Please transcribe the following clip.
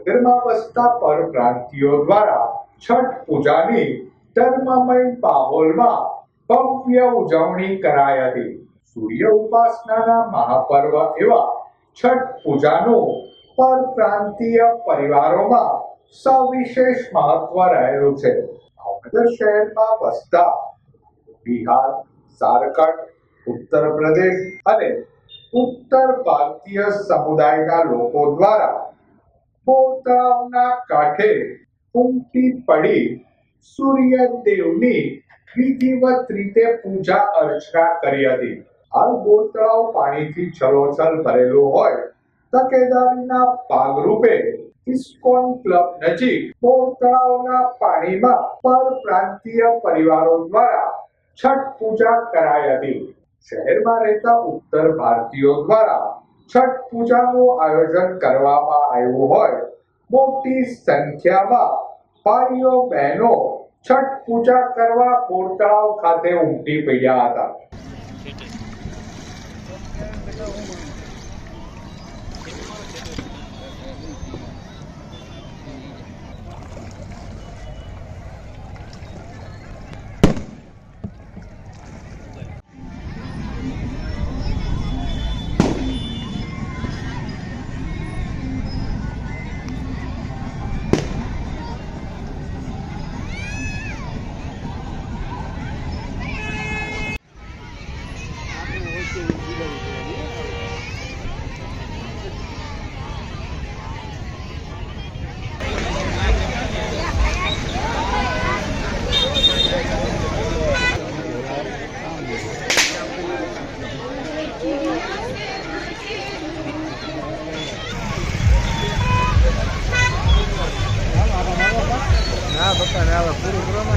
ભાવનગરમાં વસતા પરપ્રાંતિયો દ્વારા છઠ પૂજાની ધર્મમય માહોલમાં ભવ્ય ઉજવણી કરાઈ હતી. સૂર્ય ઉપાસનાના મહાપર્વ એવા છઠ પૂજાનું પરપ્રાંતીય પરિવારોમાં સવિશેષ મહત્વ રહેલું છે. ભાવનગર શહેરમાં વસતા બિહાર, ઝારખંડ ઉત્તર પ્રદેશ અને ઉત્તર ભારતીય સમુદાયના લોકો દ્વારા તળાવના કાંઠે ઉમટી પડી સૂર્યદેવની વિધિવત રીતે પૂજા અર્ચના કરી હતી. હાલ ગોતળાઓ પાણીથી છલોછલ ભરેલું હોય, તકેદારીના ભાગરૂપે ઇસ્કોન ક્લબ નજીક બોર તળાવના પાણીમાં પરપ્રાંતીય પરિવારો દ્વારા છઠ પૂજા કરાઈ હતી. શહેરમાં રહેતા ઉત્તર ભારતીયો દ્વારા છઠ પૂજાનું આયોજન કરવામાં આવ્યું હોય, મોટી સંખ્યામાં ભાઈઓ બહેનો છઠ પૂજા કરવા બોર ખાતે ઉમટી પડ્યા હતા. Cuidado, canela, puro broma.